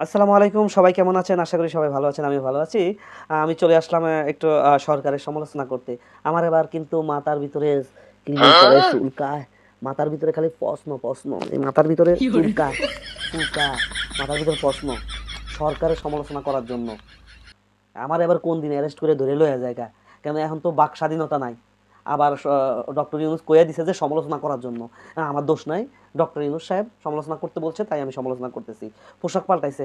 আসসালামু আলাইকুম সবাই কেমন আছেন? আশা করি সবাই ভালো আছেন আমি ভালো আছি। আমি চলে আসলাম একটু সরকারের সমালোচনা করতে। আমার এবার কিন্তু মাথার ভিতরে কিলবিল চুলকায় মাথার ভিতরে খালি প্রশ্ন প্রশ্ন। এই মাথার ভিতরে চুলকা চুলকা। মাথার ভিতরে প্রশ্ন। সরকারের সমালোচনা করার জন্য। আমার এবার কোন দিন অ্যারেস্ট করে ধরে লয়ে জায়গা কেন এখন তো বাক স্বাধীনতা নাই। আবার ডক্টর ইউনুস কইয়া দিছে যে সমালোচনা করার জন্য। আমার দোষ নাই। ডক্টর ইউনুস সাহেব সমালোচনা করতে বলছে, তাই আমি সমালোচনা করতেছি। পোশাক পাল্টাইছে।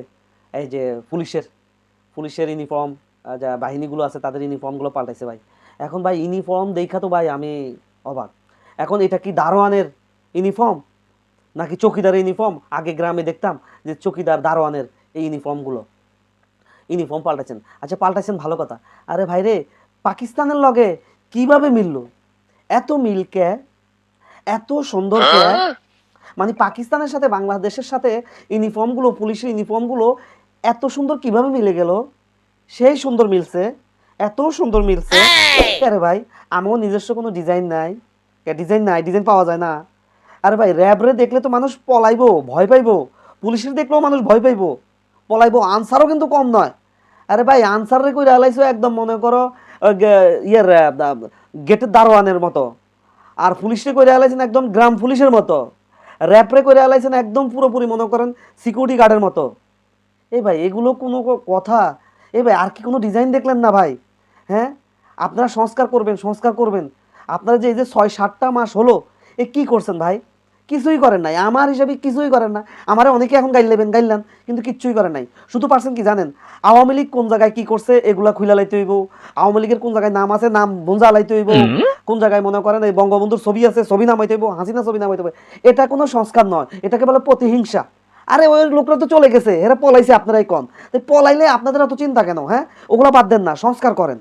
এই যে পুলিশের পুলিশের ইউনিফর্ম যা বাহিনীগুলো আছে, তাদের ইউনিফর্মগুলো পাল্টাইছে ভাই। এখন ভাই ইউনিফর্ম দেখা তো ভাই আমি অবাক। এখন এটা কি দারোয়ানের ইউনিফর্ম নাকি চকিদার ইউনিফর্ম আগে গ্রামে দেখতাম যে চকিদার, দারোয়ানের এই ইউনিফর্মগুলো ইউনিফর্ম পাল্টাচ্ছেন আচ্ছা পাল্টাচ্ছেন ভালো কথা। আরে ভাই রে, পাকিস্তানের লগে কীভাবে মিললো? এত মিলকে এত সুন্দর কে মানে পাকিস্তানের সাথে বাংলাদেশের সাথে ইউনিফর্মগুলো পুলিশের ইউনিফর্মগুলো এত সুন্দর কীভাবে মিলে গেল? সেই সুন্দর মিলছে এত সুন্দর মিলছে। আরে ভাই আমার নিজস্ব কোনো ডিজাইন নাই। ডিজাইন নাই? ডিজাইন পাওয়া যায় না। আরে ভাই র্যাবরে দেখলে তো মানুষ পলাইবো ভয় পাইবো। পুলিশের দেখলেও মানুষ ভয় পাইবো। পলাইবো আনসারও কিন্তু কম নয়। আরে ভাই আনসারে কই রেলাইছো একদম মনে করো ইয়ের গেটের দারোয়ানের মতো। আর পুলিশে করে আলাইছেন একদম গ্রাম পুলিশের মতো। র্যাপরে করে আলাইছেন একদম পুরোপুরি মনে করেন সিকিউরিটি গার্ডের মতো। এ ভাই, এগুলো কোনো কথা? এ ভাই, আর কি কোনো ডিজাইন দেখলেন না ভাই? হ্যাঁ? আপনারা সংস্কার করবেন সংস্কার করবেন। আপনারা যে এই যে ছয় সাতটা মাস হলো, এ কী করছেন ভাই? কিছুই করেন নাই। আমার হিসাবে কিছুই করেন না। আমারে অনেকে এখন গাইল নেবেন গাইলাম কিন্তু কিচ্ছুই করেন নাই। শুধু পারছেন কি জানেন? আওয়ামী লীগ কোন জায়গায় কি করছে এগুলা খুইলা লাইতে হইব। আওয়ামী লীগের কোন জায়গায় নাম আছে নাম বুঞ্জা লাইতে হইব। কোন জায়গায় মনে করেন এই বঙ্গবন্ধুর ছবি আছে ছবি নামাইতে হইব হাসিনা ছবি নামাইতে হইব। এটা কোনো সংস্কার নয়। এটাকে বলে প্রতিহিংসা। আরে ওই লোকরা তো চলে গেছে এরা পলাইছে আপনারাই তাই পলাইলে আপনাদের এত চিন্তা কেন হ্যাঁ? ওগুলো বাদ দেন না সংস্কার করেন।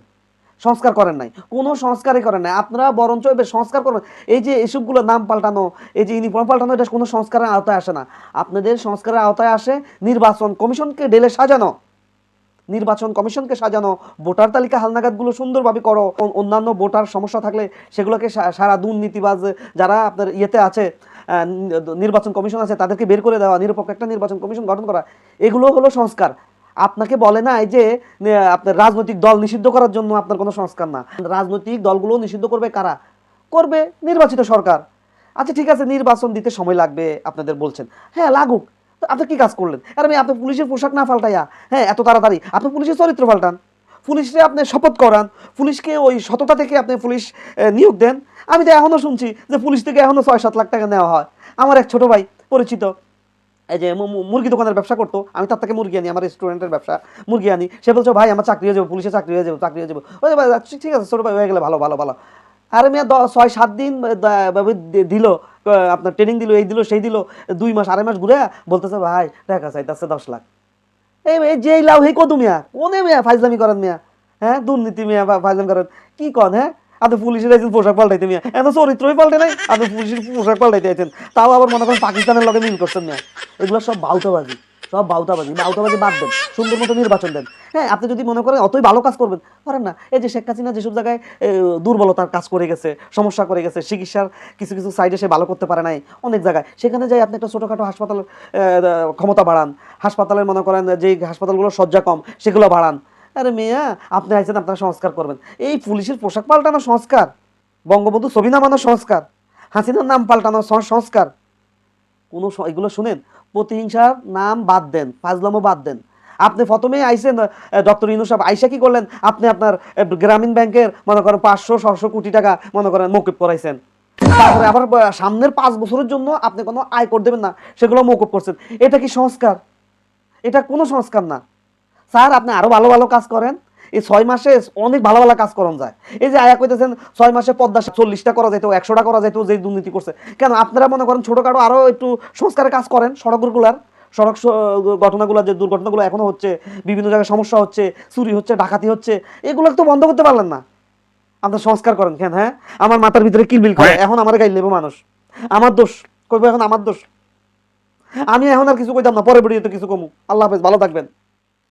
সংস্কার করেন নাই। কোনো সংস্কারই করেন নাই। আপনারা বরঞ্চ এবার সংস্কার করবেন। এই যে এসবগুলো নাম পাল্টানো, এই যে ইউনিফর্ম পাল্টানো, এটা কোনো সংস্কারের আওতায় আসে না। আপনাদের সংস্কারের আওতায় আসে নির্বাচন কমিশনকে ডেলে সাজানো। নির্বাচন কমিশনকে সাজানো, ভোটার তালিকা হালনাগাদগুলো সুন্দরভাবে করো। অন্যান্য ভোটার সমস্যা থাকলে সেগুলোকে সারা দুর্নীতিবাজ যারা আপনার ইয়েতে আছে নির্বাচন কমিশন আছে, তাদেরকে বের করে দেওয়া, নিরপেক্ষ একটা নির্বাচন কমিশন গঠন করা। এগুলো হলো সংস্কার। আপনাকে বলে না এই যে আপনার রাজনৈতিক দল নিষিদ্ধ করার জন্য আপনার কোনো সংস্কার না। রাজনৈতিক দলগুলো নিষিদ্ধ করবে কারা? করবে নির্বাচিত সরকার। আচ্ছা ঠিক আছে, নির্বাচন দিতে সময় লাগবে, আপনাদের বলছেন। হ্যাঁ লাগুক। আপনি কি কাজ করলেন? আর আমি আপনি পুলিশের পোশাক না পাল্টাইয়া হ্যাঁ এত তাড়াতাড়ি। আপনি পুলিশের চরিত্র পাল্টান পুলিশে আপনি শপথ করান। পুলিশকে ওই সততা থেকে আপনি পুলিশ নিয়োগ দেন। আমি তো এখনও শুনছি যে পুলিশ থেকে এখনও ছয় সাত লাখ টাকা নেওয়া হয়। আমার এক ছোট ভাই পরিচিত। এই যে মুরগি দোকানের ব্যবসা করতো, আমি তার থেকে মুরগি আনি, আমার রেস্টুরেন্টের ব্যবসা, মুরগি আনি। সে বলছে, ভাই, আমার চাকরি হয়ে যাব, পুলিশে চাকরি হয়ে যাবে, চাকরি হয়ে যাবে। ওই ভাই, ঠিক আছে, ছোটো ভাই, হয়ে গেলে ভালো ভালো ভালো। আরে মেয়ে ছয়, সাত দিন দিল আপনার ট্রেনিং দিল, এই দিল, সেই দিল, দুই মাস, আড়াই মাস ঘুরে বলতেছে, ভাই টাকা চাইতেছে দশ লাখ। এই মেয়ে যেই লাভ হেই কত মিয়া, কোনে মিয়া, ফাইজলামি করেন মিয়া হ্যাঁ দুর্নীতি মিয়া ফাইজলামি করেন, কি কন হ্যাঁ? আপনি পুলিশের আইছেন পোশাক পাল্টাইতে মিয়া। এত চরিত্রই পাল্টে নাই আপনি পুলিশের পোশাক পাল্টাইতে আইছেন। তাও আবার মনে করেন পাকিস্তানের লগে মিল করছেন মিয়া। এগুলো সব বাউতাবাজি সব বাউতাবাজি। বাউতাবাজি বাদ দেন, সুন্দর মতো নির্বাচন দেন। হ্যাঁ আপনি যদি মনে করেন অতই ভালো কাজ করবেন, করেন না। এই যে শেখ হাসিনা যেসব জায়গায় দুর্বলতার কাজ করে গেছে, সমস্যা করে গেছে, চিকিৎসার কিছু কিছু সাইডে সে ভালো করতে পারে নাই, অনেক জায়গায়। সেখানে যাই আপনি একটা ছোটোখাটো হাসপাতাল ক্ষমতা বাড়ান। হাসপাতালের মনে করেন যে হাসপাতালগুলো শয্যা কম, সেগুলো বাড়ান। আরে মেয়া, আপনি আইছেন, আপনারা সংস্কার করবেন। এই পুলিশের পোশাক পাল্টানো সংস্কার, বঙ্গবন্ধু ছবি নামানো সংস্কার, হাসিনার নাম পাল্টানো সংস্কার, কোনো এগুলো শুনেন, প্রতিহিংসার নাম বাদ দেন ফাজলামও বাদ দেন। আপনি প্রথমেই আইসেন ডক্টর ইনু সাহেব, আইসা কি করলেন? আপনি আপনার গ্রামীণ ব্যাংকের, মনে করেন পাঁচশো ছশো কোটি টাকা, মনে করেন মৌকুব করাইছেন। তারপরে আবার সামনের পাঁচ বছরের জন্য আপনি কোনো আয় করে দেবেন না, সেগুলো মৌকুব করছেন। এটা কি সংস্কার? এটা কোনো সংস্কার না। স্যার আপনি আরও ভালো ভালো কাজ করেন। এই ছয় মাসে অনেক ভালো ভালো কাজ করন যায়। এই যে আয়া কইতেছেন ছয় মাসে পদ্মা চল্লিশটা করা যেত একশোটা করা যেত যে দুর্নীতি করছে। কেন আপনারা মনে করেন ছোটোখাটো আরও একটু সংস্কারের কাজ করেন সড়কগুলার? সড়ক ঘটনাগুলো যে দুর্ঘটনাগুলো এখনও হচ্ছে বিভিন্ন জায়গায় সমস্যা হচ্ছে চুরি হচ্ছে ডাকাতি হচ্ছে এগুলো তো বন্ধ করতে পারলেন না। আপনার সংস্কার করেন কেন হ্যাঁ? আমার মাথার ভিতরে কিলবিল করে এখন আমার গাইল নেব মানুষ। আমার দোষ কইবো এখন আমার দোষ। আমি এখন আর কিছু কইতাম না পরে বেরিয়ে তো কিছু কমু। আল্লাহ হাফেজ ভালো থাকবেন।